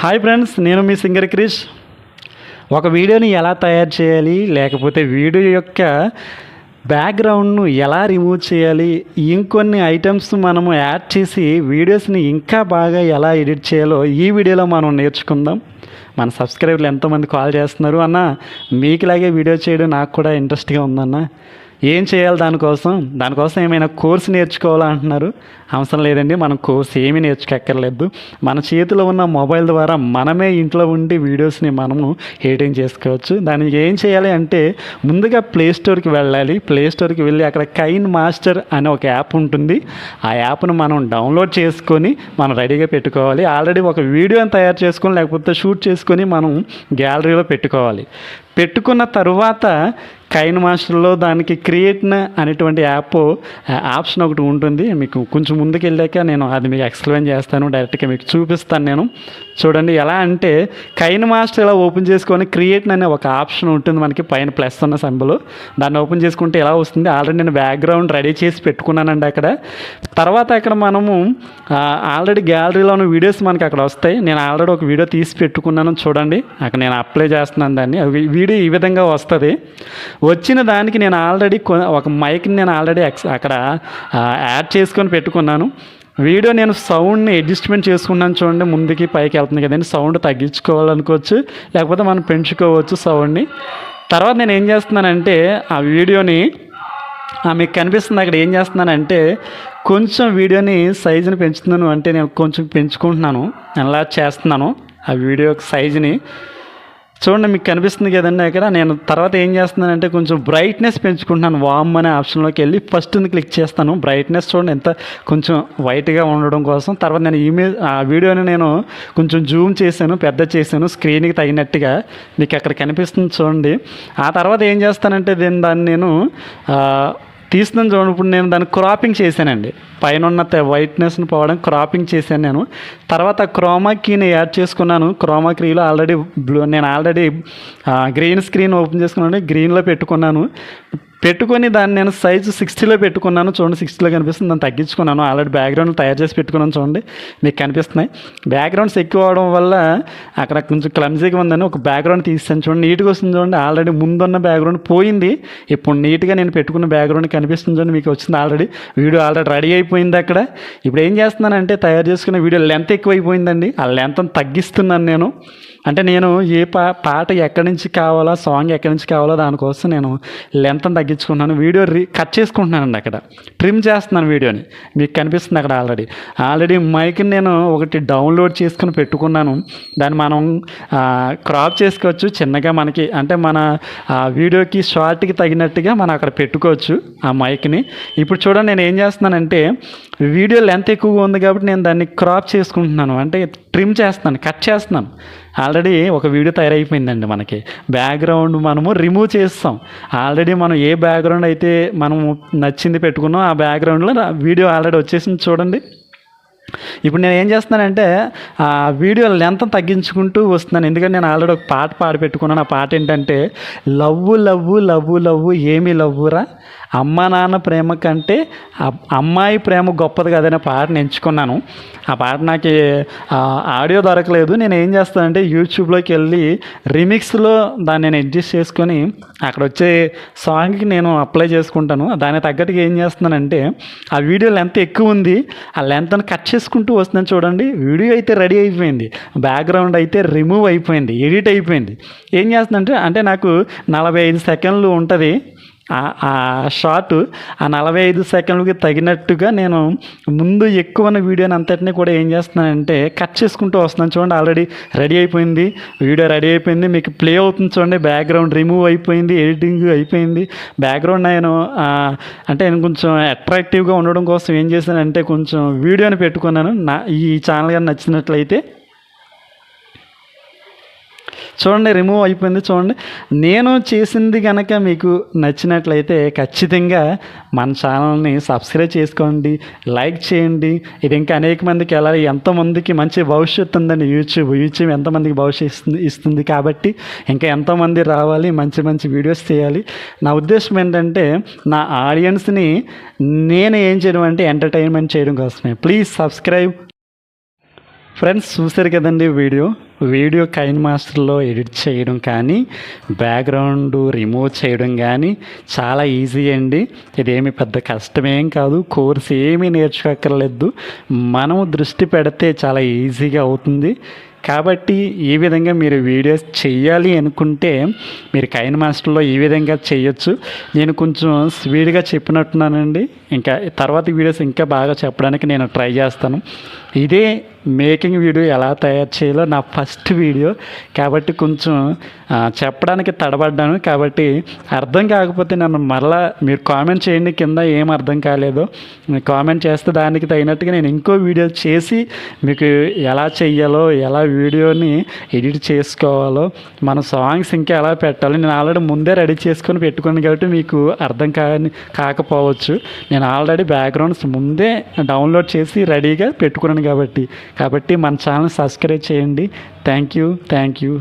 Hi friends నేను మీ singer Krish ఒక వీడియోని ఎలా తయారు చేయాలి లేకపోతే వీడియో యొక్క బ్యాక్గ్రౌండ్ను ఎలా రిమూవ్ చేయాలి ఇంకొన్ని ఐటమ్స్ మనము యాడ్ చేసి వీడియోస్ని ఇంకా బాగా ఎలా ఎడిట్ చేయాలో ఈ వీడియోలో మనం నేర్చుకుందాం. మన సబ్స్క్రైబర్లు ఎంతోమంది కాల్ చేస్తున్నారు అన్న మీకులాగే వీడియో చేయడం నాకు కూడా ఇంట్రెస్ట్గా ఉందన్న. ఏం చేయాలి దానికోసం? దానికోసం ఏమైనా కోర్స్ నేర్చుకోవాలా అంటున్నారు? అవసరం లేదండి మనం కోర్స్ ఏమీ నేర్చుకెక్కర్లేదు. మన చేతిలో ఉన్న మొబైల్ ద్వారా మనమే ఇంట్లో ఉండి వీడియోస్ని మనము ఎడిటింగ్ చేసుకోవచ్చు. దానికి ఏం చేయాలి అంటే ముందుగా ప్లే స్టోర్కి వెళ్ళాలి. ప్లే స్టోర్కి వెళ్ళి అక్కడ కైన్ మాస్టర్ అనే ఒక యాప్ ఉంటుంది. ఆ యాప్ను మనం డౌన్లోడ్ చేసుకొని మనం రెడీగా పెట్టుకోవాలి. ఆల్రెడీ ఒక వీడియోని తయారు చేసుకొని లేకపోతే షూట్ చేసుకొని మనం గ్యాలరీలో పెట్టుకోవాలి. పెట్టుకున్న తర్వాత కైన్ మాస్టర్లో దానికి క్రియేట్న అనేటువంటి యాప్ ఆప్షన్ ఒకటి ఉంటుంది. మీకు కొంచెం ముందుకు వెళ్ళాక నేను అది మీకు ఎక్స్ప్లెయిన్ చేస్తాను. డైరెక్ట్గా మీకు చూపిస్తాను నేను. చూడండి ఎలా అంటే కైన్ మాస్టర్ ఇలా ఓపెన్ చేసుకొని క్రియేట్ అనే ఒక ఆప్షన్ ఉంటుంది మనకి పైన ప్లస్ ఉన్న సంబుల్. దాన్ని ఓపెన్ చేసుకుంటే ఎలా వస్తుంది? ఆల్రెడీ నేను బ్యాక్గ్రౌండ్ రెడీ చేసి పెట్టుకున్నానండి అక్కడ. తర్వాత అక్కడ మనము ఆల్రెడీ గ్యాలరీలో ఉన్న వీడియోస్ మనకి అక్కడ వస్తాయి. నేను ఆల్రెడీ ఒక వీడియో తీసి పెట్టుకున్నాను చూడండి. అక్కడ నేను అప్లై చేస్తున్నాను దాన్ని. వీడియో ఈ విధంగా వస్తుంది. వచ్చిన దానికి నేను ఆల్రెడీ ఒక మైక్ని నేను ఆల్రెడీ అక్కడ యాడ్ చేసుకొని పెట్టుకున్నాను. వీడియో నేను సౌండ్ని అడ్జస్ట్మెంట్ చేసుకున్నాను చూడండి ముందుకి పైకి వెళ్తుంది కదండి. సౌండ్ తగ్గించుకోవాలనుకోవచ్చు లేకపోతే మనం పెంచుకోవచ్చు సౌండ్ని తర్వాత నేను ఏం చేస్తున్నానంటే ఆ వీడియోని ఆ, మీకు కనిపిస్తుంది అక్కడ ఏం చేస్తున్నానంటే కొంచెం వీడియోని సైజుని పెంచుతున్నాను అంటే నేను కొంచెం పెంచుకుంటున్నాను. ఎలా చేస్తున్నాను ఆ వీడియో సైజుని చూడండి మీకు కనిపిస్తుంది కదండి ఇక్కడ. నేను తర్వాత ఏం చేస్తున్నానంటే కొంచెం బ్రైట్నెస్ పెంచుకుంటున్నాను. వామ్ అనే ఆప్షన్లోకి వెళ్ళి ఫస్ట్ క్లిక్ చేస్తాను. బ్రైట్నెస్ చూడండి ఎంత కొంచెం వైట్గా ఉండడం కోసం. తర్వాత నేను ఇమేజ్ ఆ వీడియోని నేను కొంచెం జూమ్ చేశాను పెద్ద చేశాను స్క్రీన్కి తగినట్టుగా మీకు అక్కడ కనిపిస్తుంది చూడండి. ఆ తర్వాత ఏం చేస్తానంటే దీన్ని దాన్ని నేను తీస్తున్నాను చూడండి. ఇప్పుడు నేను దాన్ని క్రాపింగ్ చేశానండి. పైన ఉన్న వైట్నెస్ని పోవడం క్రాపింగ్ చేశాను నేను. తర్వాత క్రోమా కీని యాడ్ చేసుకున్నాను. క్రోమా కీలో ఆల్రెడీ బ్లూ నేను ఆల్రెడీ గ్రీన్ స్క్రీన్ ఓపెన్ చేసుకున్నాను. గ్రీన్లో పెట్టుకున్నాను. పెట్టుకొని దాన్ని నేను సైజు సిక్స్టీలో పెట్టుకున్నాను. చూడండి సిక్స్టీలో కనిపిస్తుంది. దాన్ని తగ్గించుకున్నాను. ఆల్రెడీ బ్యాక్గ్రౌండ్ తయారు చేసి పెట్టుకున్నాను చూడండి. మీకు కనిపిస్తున్నాయి. బ్యాక్గ్రౌండ్స్ ఎక్కువ అవడం వల్ల అక్కడ కొంచెం క్లమ్జీగా ఉందని ఒక బ్యాక్గ్రౌండ్ తీసాను చూడండి. నీట్గా వస్తుంది చూడండి. ఆల్రెడీ ముందున్న బ్యాక్గ్రౌండ్ పోయింది. ఇప్పుడు నీట్గా నేను పెట్టుకున్న బ్యాక్గ్రౌండ్ కనిపిస్తుంది చూడండి. మీకు వచ్చింది ఆల్రెడీ వీడియో ఆల్రెడీ రెడీ అయిపోయింది అక్కడ. ఇప్పుడు ఏం చేస్తున్నానంటే తయారు చేసుకున్న వీడియో లెంత్ ఎక్కువైపోయిందండి. ఆ లెంత్ తగ్గిస్తున్నాను నేను. అంటే నేను ఏ పా పాట ఎక్కడి నుంచి కావాలో సాంగ్ ఎక్కడి నుంచి కావాలో దానికోసం నేను లెంత్ తగ్గించుకుంటున్నాను. వీడియో రీ కట్ చేసుకుంటున్నానండి అక్కడ. ట్రిమ్ చేస్తున్నాను వీడియోని. మీకు కనిపిస్తుంది అక్కడ ఆల్రెడీ. ఆల్రెడీ మైక్ని నేను ఒకటి డౌన్లోడ్ చేసుకుని పెట్టుకున్నాను. దాన్ని మనం క్రాప్ చేసుకోవచ్చు. చిన్నగా మనకి అంటే మన వీడియోకి షార్ట్కి తగినట్టుగా మనం అక్కడ పెట్టుకోవచ్చు ఆ మైక్ని. ఇప్పుడు చూడండి నేను ఏం చేస్తున్నానంటే వీడియో లెంత్ ఎక్కువగా ఉంది కాబట్టి నేను దాన్ని క్రాప్ చేసుకుంటున్నాను. అంటే ట్రిమ్ చేస్తున్నాను కట్ చేస్తున్నాను. ఆల్రెడీ ఆల్రెడీ ఒక వీడియో తయారైపోయిందండి మనకి. బ్యాక్గ్రౌండ్ మనము రిమూవ్ చేస్తాం. ఆల్రెడీ మనం ఏ బ్యాక్గ్రౌండ్ అయితే మనము నచ్చింది పెట్టుకున్నాం ఆ బ్యాక్గ్రౌండ్లో వీడియో ఆల్రెడీ వచ్చేసింది చూడండి. ఇప్పుడు నేను ఏం చేస్తున్నానంటే ఆ వీడియో లెంత్ తగ్గించుకుంటూ వస్తున్నాను. ఎందుకంటే నేను ఆల్రెడీ ఒక పాట పాడి పెట్టుకున్నాను. ఆ పాట ఏంటంటే లవ్వు లవ్వు లవ్వు లవ్వు ఏమి లవ్వురా? అమ్మ నాన్న ప్రేమ కంటే అమ్మాయి ప్రేమ గొప్పది కదనే పాటను ఎంచుకున్నాను. ఆ పాట నాకు ఆడియో దొరకలేదు. నేను ఏం చేస్తానంటే యూట్యూబ్లోకి వెళ్ళి రిమిక్స్లో దాన్ని నేను అడ్జస్ట్ చేసుకొని అక్కడ వచ్చే సాంగ్కి నేను అప్లై చేసుకుంటాను. దానికి తగ్గట్టుగా ఏం చేస్తున్నానంటే ఆ వీడియో లెంత్ ఎక్కువ ఉంది. ఆ లెంత్ని కట్ చేసుకుంటూ వస్తున్నాను చూడండి. వీడియో అయితే రెడీ అయిపోయింది. బ్యాక్గ్రౌండ్ అయితే రిమూవ్ అయిపోయింది. ఎడిట్ అయిపోయింది. ఏం చేస్తుందంటే అంటే నాకు నలభై ఐదు సెకండ్లు ఉంటుంది. ఆ- షాట్ షార్ట్ ఆ నలభై ఐదు సెకండ్లకి తగినట్టుగా నేను ముందు ఎక్కువ ఉన్న వీడియోని అంతటిని కూడా ఏం చేస్తున్నానంటే కట్ చేసుకుంటూ వస్తున్నాను. చూడండి ఆల్రెడీ రెడీ అయిపోయింది. వీడియో రెడీ అయిపోయింది. మీకు ప్లే అవుతుంది చూడండి. బ్యాక్గ్రౌండ్ రిమూవ్ అయిపోయింది. ఎడిటింగ్ అయిపోయింది. బ్యాక్గ్రౌండ్ నేను అంటే నేను కొంచెం అట్రాక్టివ్గా ఉండడం కోసం ఏం చేశానంటే కొంచెం వీడియోని పెట్టుకున్నాను. నా ఈ ఛానల్ కానీ నచ్చినట్లయితే చూడండి రిమూవ్ అయిపోయింది చూడండి. నేను చేసింది కనుక మీకు నచ్చినట్లయితే ఖచ్చితంగా మన ఛానల్ని సబ్స్క్రైబ్ చేసుకోండి లైక్ చేయండి. ఇది ఇంకా అనేక మందికి వెళ్ళాలి. ఎంతోమందికి మంచి భవిష్యత్తు ఉందండి. యూట్యూబ్ యూట్యూబ్ ఎంతమందికి భవిష్యత్తు ఇస్తుంది ఇస్తుంది కాబట్టి ఇంకా ఎంతోమంది రావాలి మంచి మంచి వీడియోస్ చేయాలి నా ఉద్దేశం ఏంటంటే నా ఆడియన్స్ని నేను ఏం చేయడం అంటే ఎంటర్టైన్మెంట్ చేయడం కోసమే. ప్లీజ్ సబ్స్క్రైబ్ ఫ్రెండ్స్ చూశారు కదండి వీడియో? వీడియో కైన్ మాస్టర్లో ఎడిట్ చేయడం కానీ బ్యాక్గ్రౌండ్ రిమూవ్ చేయడం కానీ చాలా ఈజీ అండి. ఇదేమి పెద్ద కష్టమేం కాదు కోర్స్ ఏమీ నేర్చుకోక్కర్లేదు. మనము దృష్టి పెడితే చాలా ఈజీగా అవుతుంది. కాబట్టి ఈ విధంగా మీరు వీడియోస్ చేయాలి అనుకుంటే మీరు కైన్ మాస్టర్లో ఈ విధంగా చేయొచ్చు. నేను కొంచెం స్పీడ్గా చెప్పినట్టున్నానండి. ఇంకా తర్వాత వీడియోస్ ఇంకా బాగా చెప్పడానికి నేను ట్రై చేస్తాను. ఇదే మేకింగ్ వీడియో ఎలా తయారు చేయాలో నా ఫస్ట్ వీడియో. కాబట్టి కొంచెం చెప్పడానికి తడబడ్డాను. కాబట్టి అర్థం కాకపోతే నన్ను మరలా మీరు కామెంట్ చేయండి కింద ఏం అర్థం కాలేదో. కామెంట్ చేస్తే దానికి తగినట్టుగా నేను ఇంకో వీడియో చేసి మీకు ఎలా చెయ్యాలో ఎలా వీడియోని ఎడిట్ చేసుకోవాలో మన సాంగ్స్ ఇంకా ఎలా పెట్టాలి నేను ఆల్రెడీ ముందే రెడీ చేసుకొని పెట్టుకున్నాను కాబట్టి మీకు అర్థం కాని కాకపోవచ్చు. నేను ఆల్రెడీ బ్యాక్గ్రౌండ్స్ ముందే డౌన్లోడ్ చేసి రెడీగా పెట్టుకున్నాను కాబట్టి. కాబట్టి మన ఛానల్ సబ్స్క్రైబ్ చేయండి. Thank you thank you